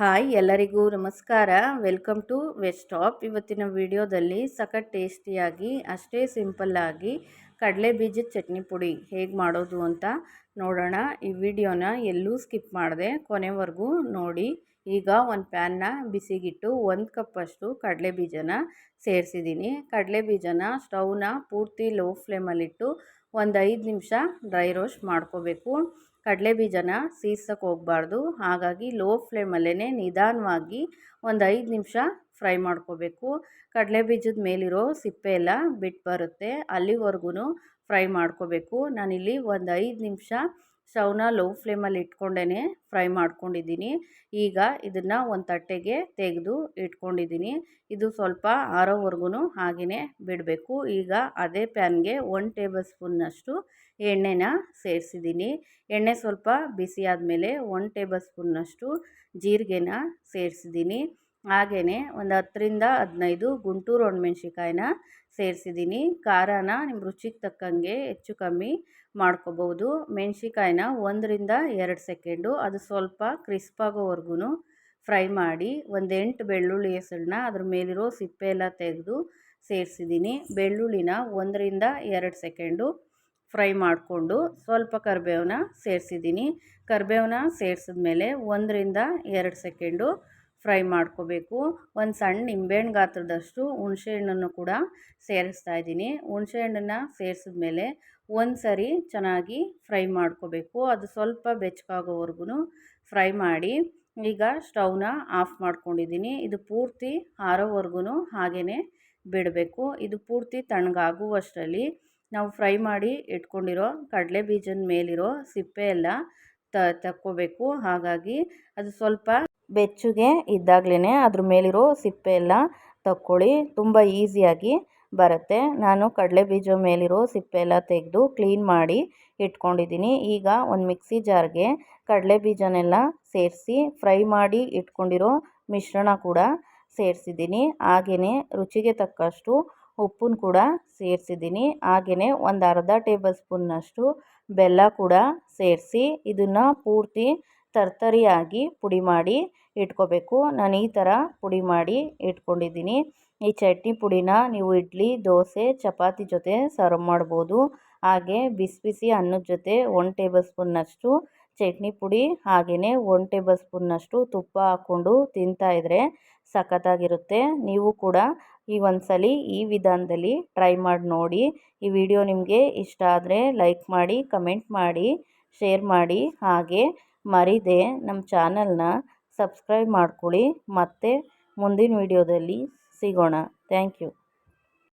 Hi ಎಲ್ಲರಿಗೂ ನಮಸ್ಕಾರ. Welcome to ವೆಸ್ಟಾಪ್ ಇವತ್ತಿನ ವಿಡಿಯೋದಲ್ಲಿ ಸಖತ್ ಟೇಸ್ಟಿಯಾಗಿ, ಅಷ್ಟೇ ಸಿಂಪಲ್ಲಾಗಿ ಕಡಲೆ ಬೀಜದ ಚಟ್ನಿ ಪುಡಿ ಹೇಗೆ ಮಾಡೋದು ಅಂತ ನೋಡೋಣ. ಈ ವಿಡಿಯೋನ ಎಲ್ಲೂ ಸ್ಕಿಪ್ ಮಾಡಿದೆ ಕೊನೆವರೆಗೂ ನೋಡಿ. ಈಗ ಒಂದು ಪ್ಯಾನ್ನ ಬಿಸಿಗಿಟ್ಟು ಒಂದು ಕಪ್ಪಷ್ಟು ಕಡಲೆ ಬೀಜನ ಸೇರಿಸಿದ್ದೀನಿ. ಕಡಲೆ ಬೀಜನ ಸ್ಟವ್ನ ಪೂರ್ತಿ ಲೋ ಫ್ಲೇಮಲ್ಲಿಟ್ಟು ಒಂದು ಐದು ನಿಮಿಷ ಡ್ರೈ ರೋಸ್ಟ್ ಮಾಡ್ಕೋಬೇಕು. ಕಡಲೆ ಬೀಜನ ಸೀಸಕ್ಕೆ ಹೋಗಬಾರ್ದು. ಹಾಗಾಗಿ ಲೋ ಫ್ಲೇಮಲ್ಲೇ ನಿಧಾನವಾಗಿ ಒಂದು ಐದು ನಿಮಿಷ ಫ್ರೈ ಮಾಡ್ಕೋಬೇಕು. ಕಡಲೆ ಬೀಜದ ಮೇಲಿರೋ ಸಿಪ್ಪೆ ಎಲ್ಲ ಬಿಟ್ಟು ಬರುತ್ತೆ ಅಲ್ಲಿವರೆಗೂ ಫ್ರೈ ಮಾಡ್ಕೋಬೇಕು. ನಾನಿಲ್ಲಿ ಒಂದು ಐದು ನಿಮಿಷ ಸ್ಟವ್ನ ಲೋ ಫ್ಲೇಮಲ್ಲಿ ಇಟ್ಕೊಂಡೇ ಫ್ರೈ ಮಾಡ್ಕೊಂಡಿದ್ದೀನಿ. ಈಗ ಇದನ್ನು ಒಂದು ತಟ್ಟೆಗೆ ತೆಗೆದು ಇಟ್ಕೊಂಡಿದ್ದೀನಿ. ಇದು ಸ್ವಲ್ಪ ಆರೋವರೆಗೂ ಹಾಗೆಯೇ ಬಿಡಬೇಕು. ಈಗ ಅದೇ ಪ್ಯಾನ್ಗೆ ಒನ್ ಟೇಬಲ್ ಸ್ಪೂನ್ನಷ್ಟು ಎಣ್ಣೆನ ಸೇರಿಸಿದ್ದೀನಿ. ಎಣ್ಣೆ ಸ್ವಲ್ಪ ಬಿಸಿ ಆದಮೇಲೆ ಒನ್ ಟೇಬಲ್ ಸ್ಪೂನ್ನಷ್ಟು ಜೀರಿಗೆನ ಸೇರಿಸಿದ್ದೀನಿ. ಹಾಗೆಯೇ ಒಂದು ಹತ್ತರಿಂದ ಹದಿನೈದು ಗುಂಟೂರು ಒಣಮೆಣ್ಸಿಕಾಯಿನ ಸೇರಿಸಿದ್ದೀನಿ. ಖಾರನ ನಿಮ್ಮ ರುಚಿಗೆ ತಕ್ಕಂಗೆ ಹೆಚ್ಚು ಕಮ್ಮಿ ಮಾಡ್ಕೋಬೋದು ಮೆಣ್ಸಿಕಾಯಿನ ಒಂದರಿಂದ ಎರಡು ಸೆಕೆಂಡು, ಅದು ಸ್ವಲ್ಪ ಕ್ರಿಸ್ಪಾಗೋವರೆಗೂ ಫ್ರೈ ಮಾಡಿ ಒಂದು ಎಂಟು ಬೆಳ್ಳುಳ್ಳಿ ಹೆಸರನ್ನ ಅದ್ರ ಮೇಲಿರೋ ಸಿಪ್ಪೆ ಎಲ್ಲ ತೆಗೆದು ಸೇರಿಸಿದ್ದೀನಿ. ಬೆಳ್ಳುಳ್ಳಿನ ಒಂದರಿಂದ ಎರಡು ಸೆಕೆಂಡು ಫ್ರೈ ಮಾಡಿಕೊಂಡು ಸ್ವಲ್ಪ ಕರಿಬೇವನ್ನ ಸೇರಿಸಿದ್ದೀನಿ. ಕರಿಬೇವನ್ನ ಸೇರಿಸಿದ್ಮೇಲೆ ಒಂದರಿಂದ ಎರಡು ಸೆಕೆಂಡು ಫ್ರೈ ಮಾಡ್ಕೋಬೇಕು. ಒಂದು ಸಣ್ಣ ನಿಂಬೆಹಣ್ಣು ಗಾತ್ರದಷ್ಟು ಹುಣಸೆಹಣ್ಣನ್ನು ಕೂಡ ಸೇರಿಸ್ತಾ ಇದ್ದೀನಿ. ಹುಣಸೆಹಣ್ಣನ್ನು ಸೇರಿಸಿದ್ಮೇಲೆ ಒಂದು ಸರಿ ಚೆನ್ನಾಗಿ ಫ್ರೈ ಮಾಡ್ಕೋಬೇಕು. ಅದು ಸ್ವಲ್ಪ ಬೆಚ್ಚಗಾಗೋವರೆಗೂ ಫ್ರೈ ಮಾಡಿ ಈಗ ಸ್ಟವ್ನ ಆಫ್ ಮಾಡ್ಕೊಂಡಿದ್ದೀನಿ. ಇದು ಪೂರ್ತಿ ಆರೋವರೆಗೂ ಹಾಗೇ ಬಿಡಬೇಕು. ಇದು ಪೂರ್ತಿ ತಣ್ಣಗಾಗುವಷ್ಟರಲ್ಲಿ ನಾವು ಫ್ರೈ ಮಾಡಿ ಇಟ್ಕೊಂಡಿರೋ ಕಡಲೆ ಬೀಜದ ಮೇಲಿರೋ ಸಿಪ್ಪೆ ಎಲ್ಲ ತಕ್ಕೋಬೇಕು. ಹಾಗಾಗಿ ಅದು ಸ್ವಲ್ಪ ಬೆಚ್ಚಗೆ ಇದ್ದಾಗಲೇ ಅದ್ರ ಮೇಲಿರೋ ಸಿಪ್ಪೆ ಎಲ್ಲ ತಕ್ಕೊಳ್ಳಿ. ತುಂಬ ಈಸಿಯಾಗಿ ಬರುತ್ತೆ. ನಾನು ಕಡಲೆ ಬೀಜ ಮೇಲಿರೋ ಸಿಪ್ಪೆ ಎಲ್ಲ ತೆಗೆದು ಕ್ಲೀನ್ ಮಾಡಿ ಇಟ್ಕೊಂಡಿದ್ದೀನಿ. ಈಗ ಒಂದು ಮಿಕ್ಸಿ ಜಾರ್ಗೆ ಕಡಲೆ ಬೀಜನೆಲ್ಲ ಸೇರಿಸಿ ಫ್ರೈ ಮಾಡಿ ಇಟ್ಕೊಂಡಿರೋ ಮಿಶ್ರಣ ಕೂಡ ಸೇರಿಸಿದ್ದೀನಿ. ಹಾಗೆಯೇ ರುಚಿಗೆ ತಕ್ಕಷ್ಟು ಉಪ್ಪನ್ನು ಕೂಡ ಸೇರಿಸಿದ್ದೀನಿ. ಹಾಗೆಯೇ ಒಂದು ಅರ್ಧ ಟೇಬಲ್ ಸ್ಪೂನ್ನಷ್ಟು ಬೆಲ್ಲ ಕೂಡ ಸೇರಿಸಿ ಇದನ್ನು ಪೂರ್ತಿ ತರ್ತರಿಯಾಗಿ ಪುಡಿ ಮಾಡಿ ಇಟ್ಕೋಬೇಕು. ನಾನು ಈ ಥರ ಪುಡಿ ಮಾಡಿ ಇಟ್ಕೊಂಡಿದ್ದೀನಿ. ಈ ಚಟ್ನಿ ಪುಡಿನ ನೀವು ಇಡ್ಲಿ, ದೋಸೆ, ಚಪಾತಿ ಜೊತೆ ಸರ್ವ್ ಮಾಡ್ಬೋದು. ಹಾಗೆ ಬಿಸಿ ಬಿಸಿ ಅನ್ನದ ಜೊತೆ ಒನ್ ಟೇಬಲ್ ಸ್ಪೂನ್ನಷ್ಟು ಚಟ್ನಿ ಪುಡಿ ಹಾಗೆಯೇ ಒನ್ ಟೇಬಲ್ ಸ್ಪೂನ್ನಷ್ಟು ತುಪ್ಪ ಹಾಕ್ಕೊಂಡು ತಿಂತಾಯಿದ್ರೆ ಸಖತ್ತಾಗಿರುತ್ತೆ. ನೀವು ಕೂಡ ಈ ಒಂದ್ಸಲಿ ಈ ವಿಧಾನದಲ್ಲಿ ಟ್ರೈ ಮಾಡಿ ನೋಡಿ. ಈ ವಿಡಿಯೋ ನಿಮಗೆ ಇಷ್ಟ ಆದರೆ ಲೈಕ್ ಮಾಡಿ, ಕಮೆಂಟ್ ಮಾಡಿ, ಶೇರ್ ಮಾಡಿ. ಹಾಗೆ ಮರಿದೆ ನಮ್ಮ ಚಾನಲ್ನ ಸಬ್ಸ್ಕ್ರೈಬ್ ಮಾಡ್ಕೊಳ್ಳಿ. ಮತ್ತು ಮುಂದಿನ ವೀಡಿಯೋದಲ್ಲಿ ಸಿಗೋಣ. Thank you.